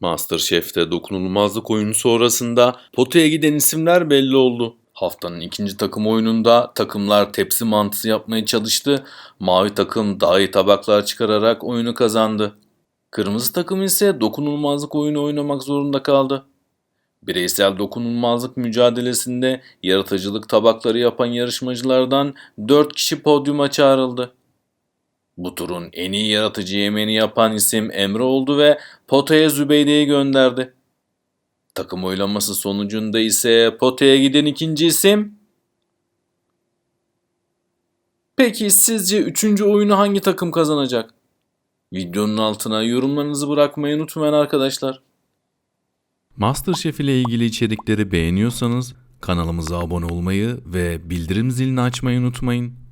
Masterchef'te dokunulmazlık oyunu sonrasında potaya giden isimler belli oldu. Haftanın ikinci takım oyununda takımlar tepsi mantısı yapmaya çalıştı. Mavi takım daha iyi tabaklar çıkararak oyunu kazandı. Kırmızı takım ise dokunulmazlık oyunu oynamak zorunda kaldı. Bireysel dokunulmazlık mücadelesinde yaratıcılık tabakları yapan yarışmacılardan 4 kişi podyuma çağrıldı. Bu turun en iyi yaratıcı yemeğini yapan isim Emre oldu ve potaya Zübeyde'yi gönderdi. Takım oylaması sonucunda ise potaya giden ikinci isim... Peki sizce üçüncü oyunu hangi takım kazanacak? Videonun altına yorumlarınızı bırakmayı unutmayın arkadaşlar. Masterchef ile ilgili içerikleri beğeniyorsanız kanalımıza abone olmayı ve bildirim zilini açmayı unutmayın.